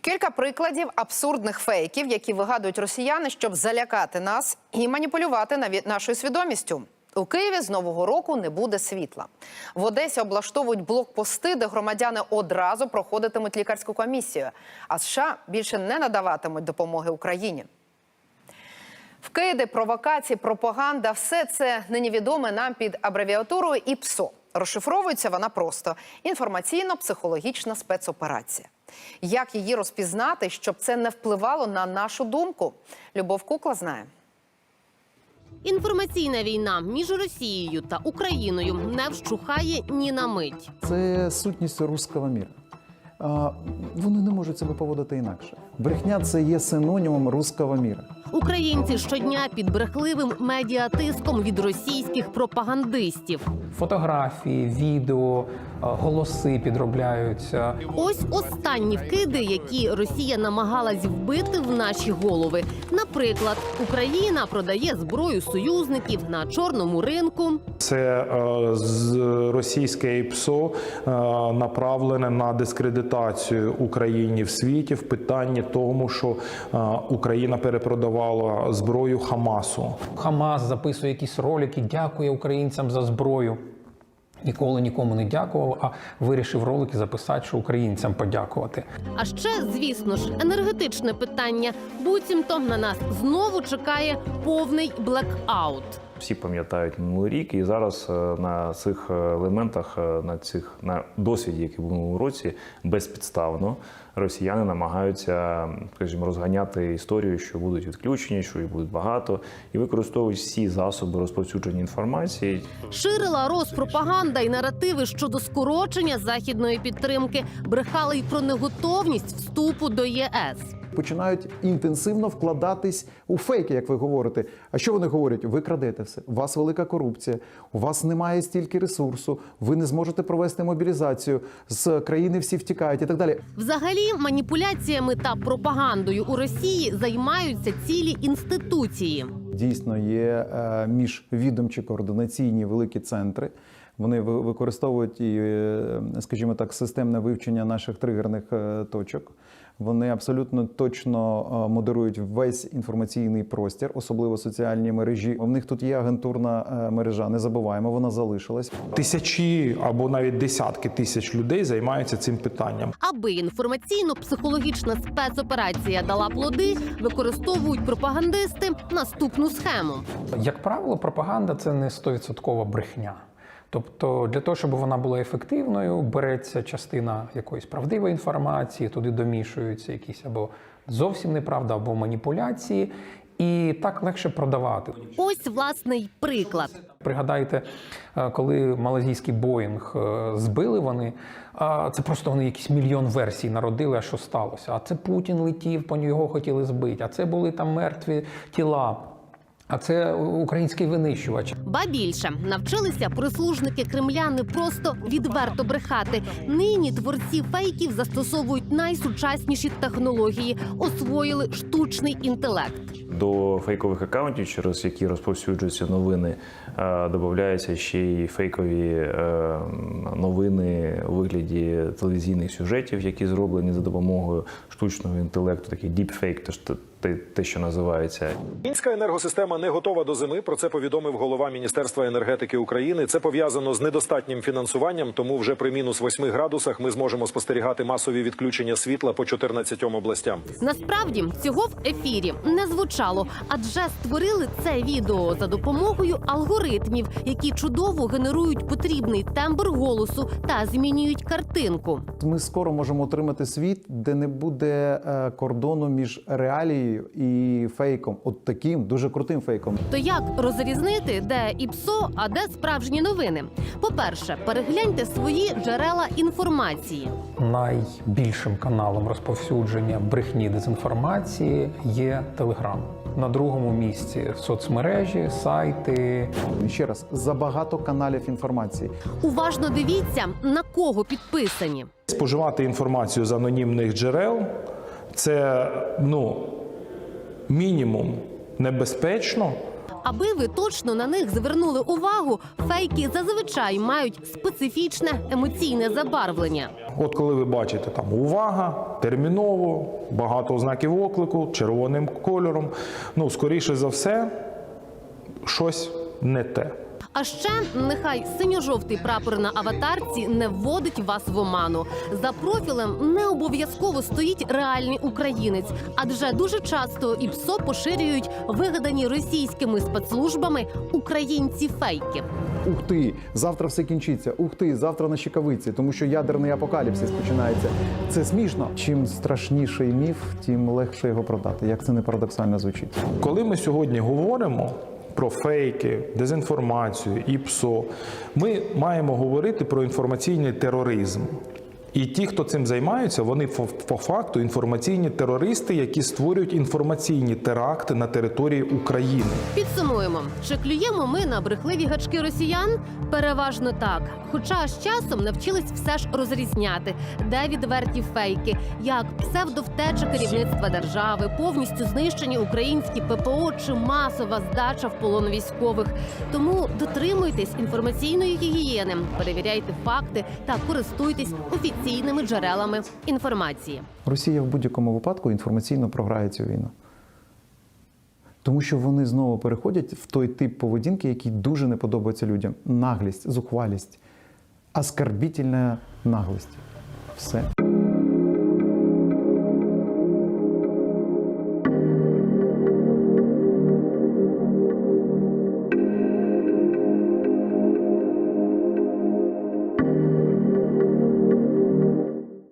Кілька прикладів абсурдних фейків, які вигадують росіяни, щоб залякати нас і маніпулювати нашою свідомістю. У Києві з нового року не буде світла. В Одесі облаштовують блокпости, де громадяни одразу проходитимуть лікарську комісію. А США більше не надаватимуть допомоги Україні. Вкиди, провокації, пропаганда все це нині відоме нам під абревіатурою ІПСО. Розшифровується вона просто інформаційно-психологічна спецоперація. Як її розпізнати, щоб це не впливало на нашу думку? Любов Кукла знає. Інформаційна війна між Росією та Україною не вщухає ні на мить. Це сутність руського міра. Вони не можуть себе поводити інакше. Брехня це є синонімом руського міра. Українці щодня під брехливим медіатиском від російських пропагандистів. фотографії, відео, е, голоси підробляються. Ось останні вкиди, які Росія намагалась вбити в наші голови. Наприклад, Україна продає зброю союзників на чорному ринку. Це е, з російське ІПСО е, направлене на дискредитацію Україні в світі в питанні тому, що е, Україна перепродавала зброю Хамасу. Хамас записує якісь ролики, дякує українцям за зброю. Ніколи нікому не дякував, а вирішив ролики записати, що українцям подякувати. А ще, звісно ж, енергетичне питання. Буцімто на нас знову чекає повний блекаут. Всі пам'ятають минулий рік, і зараз е, на цих е, елементах, е, на цих на досвіді, який був минулому році, безпідставно росіяни намагаються, скажімо, розганяти історію, що будуть відключені, що їх буде багато, і використовують всі засоби розповсюдження інформації. Ширила розпропаганда і наративи щодо скорочення західної підтримки, брехали й про неготовність вступу до ЄС. Починають інтенсивно вкладатись у фейки, як ви говорите. А що вони говорять? Ви крадете все. У вас велика корупція, у вас немає стільки ресурсу, ви не зможете провести мобілізацію з країни всі втікають і так далі. Взагалі, маніпуляціями та пропагандою у Росії займаються цілі інституції. Дійсно є е, міжвідомчі координаційні великі центри. Вони ви- використовують і, е, скажімо так, системне вивчення наших тригерних е, точок. Вони абсолютно точно е, модерують весь інформаційний простір, особливо соціальні мережі. У них тут є агентурна е, мережа. Не забуваємо, вона залишилась. Тисячі або навіть десятки тисяч людей займаються цим питанням. Аби інформаційно-психологічна спецоперація дала плоди, використовують пропагандисти наступну схему. Як правило, пропаганда це не 100% брехня. Тобто, для того, щоб вона була ефективною, береться частина якоїсь правдивої інформації, туди домішуються якісь або зовсім неправда, або маніпуляції, і так легше продавати. Ось власний приклад. Пригадайте, е, коли малазійський Боїнг е, збили вони, а це просто вони якийсь мільйон версій народили, а що сталося. А це Путін летів, по нього хотіли збити, а це були там мертві тіла. А це український винищувач. Ба більше навчилися прислужники Кремля не просто відверто брехати. Нині творці фейків застосовують найсучасніші технології, освоїли штучний інтелект. До фейкових акаунтів, через які розповсюджуються новини, е, додаються ще й фейкові е, новини у вигляді телевізійних сюжетів, які зроблені за допомогою штучного інтелекту, такий діпфейк, те, що- те, те, що називається. Українська енергосистема не готова до зими. Про це повідомив голова Міністерства енергетики України. Це пов'язано з недостатнім фінансуванням. Тому вже при мінус 8 градусах ми зможемо спостерігати масові відключення світла по 14 областям. Насправді цього в ефірі не звучало, адже створили це відео за допомогою алгоритмів, які чудово генерують потрібний тембр голосу та змінюють картинку. Ми скоро можемо отримати світ, де не буде е, кордону між реалією і фейком. От таким дуже крутим фейком. То як розрізнити, де ІПСО, а де справжні новини? По-перше, перегляньте свої джерела інформації. Найбільшим каналом розповсюдження брехні дезінформації є Телеграм. На другому місці соцмережі, сайти, Ще раз забагато каналів інформації. Уважно дивіться, на кого підписані. Споживати інформацію з анонімних джерел це ну мінімум небезпечно. Аби ви точно на них звернули увагу, фейки зазвичай мають специфічне емоційне забарвлення. От коли ви бачите там увага, терміново, багато ознаків оклику, червоним кольором, ну скоріше за все, щось не те. А ще нехай синьо-жовтий прапор на аватарці не вводить вас в оману. За профілем не обов'язково стоїть реальний українець, адже дуже часто і ПСО поширюють вигадані російськими спецслужбами українці фейки. Ух ти, завтра все кінчиться. Ух ти, завтра на щекавиці, тому що ядерний апокаліпсис починається. Це смішно. Чим страшніший міф, тим легше його продати. Як це не парадоксально звучить. Коли ми сьогодні говоримо про фейки, дезінформацію і ПСО, ми маємо говорити про інформаційний тероризм. І ті, хто цим займаються, вони по, факту інформаційні терористи, які створюють інформаційні теракти на території України. Підсумуємо, чи клюємо ми на брехливі гачки росіян? Переважно так. Хоча з часом навчились все ж розрізняти, де відверті фейки, як псевдовтеча керівництва держави, повністю знищені українські ППО чи масова здача в полон військових. Тому дотримуйтесь інформаційної гігієни, перевіряйте факти та користуйтесь офіційними джерелами інформації. Росія в будь-якому випадку інформаційно програє цю війну. Тому що вони знову переходять в той тип поведінки, який дуже не подобається людям: наглість, зухвалість, оскорбітельна наглість. Все.